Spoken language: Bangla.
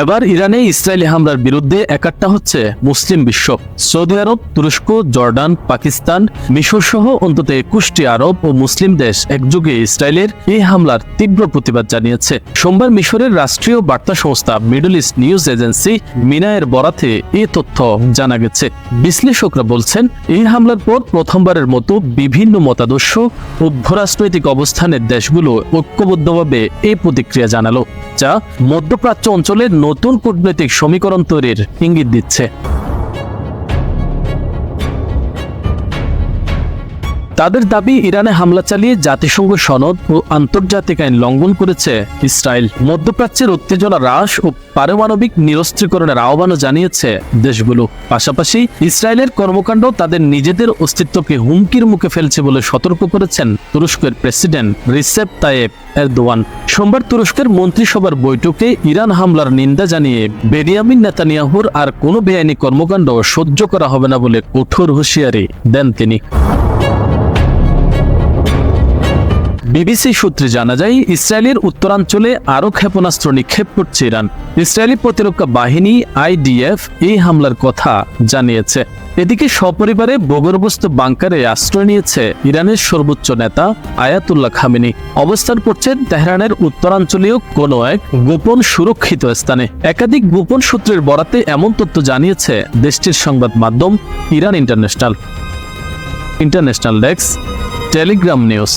এবার ইরানে ইসরায়েলি হামলার বিরুদ্ধে একাট্টা হচ্ছে মুসলিম বিশ্ব। সৌদি আরব, তুরস্ক, জর্ডান, পাকিস্তান, মিশর সহ অন্তত একুশটি আরব ও মুসলিম দেশ একযোগে ইসরায়েলের এই হামলার তীব্র প্রতিবাদ জানিয়েছে। সোমবার মিশরের রাষ্ট্রীয় বার্তা সংস্থা মিডল ইস্ট নিউজ এজেন্সি মিনায়ের বরাতে এ তথ্য জানা গেছে। বিশ্লেষকরা বলছেন, এই হামলার পর প্রথমবারের মতো বিভিন্ন মতাদর্শ ও ভূরাজনৈতিক অবস্থানের দেশগুলো ঐক্যবদ্ধভাবে এই প্রতিক্রিয়া জানালো। যা মধ্যপ্রাচ্য অঞ্চলে নতুন কূটনৈতিক সমীকরণ তৈরির ইঙ্গিত দিচ্ছে। তাদের দাবি, ইরানে হামলা চালিয়ে জাতিসংঘ সনদ ও আন্তর্জাতিক আইন লঙ্ঘন করেছে ইসরায়েল। মধ্যপ্রাচ্যের উত্তেজনা হ্রাস ও পারমাণবিক নিরস্ত্রীকরণের আহ্বানও জানিয়েছে দেশগুলো। পাশাপাশি ইসরায়েলের কর্মকাণ্ড তাদের নিজেদের অস্তিত্বকে হুমকির মুখে ফেলছে বলে সতর্ক করেছেন তুরস্কের প্রেসিডেন্ট রিসেপ তায়েব এরদোয়ান। সোমবার তুরস্কের মন্ত্রিসভার বৈঠকে ইরান হামলার নিন্দা জানিয়ে বেনিয়ামিন নেতানিয়াহুর আর কোনো বেআইনি কর্মকাণ্ড সহ্য করা হবে না বলে কঠোর হুঁশিয়ারি দেন তিনি। বিবিসি সূত্রে জানা যায়, ইসরায়েলের উত্তরাঞ্চলে আরও ক্ষেপণাস্ত্র নিক্ষেপ করছে ইরান। ইসরায়েলি প্রতিরক্ষা বাহিনী আইডিএফ এই হামলার কথা জানিয়েছে। এদিকে সপরিবারে ভূগর্ভস্থ বাংকারে আশ্রয় নিয়েছে ইরানের সর্বোচ্চ নেতা আয়াতুল্লাহ খামেনি। অবস্থান করছেন তেহরানের উত্তরাঞ্চলীয় কোনো এক গোপন সুরক্ষিত স্থানে। একাধিক গোপন সূত্রের বরাতে এমন তথ্য জানিয়েছে দেশটির সংবাদ মাধ্যম Iran International. International desk, Telegram news.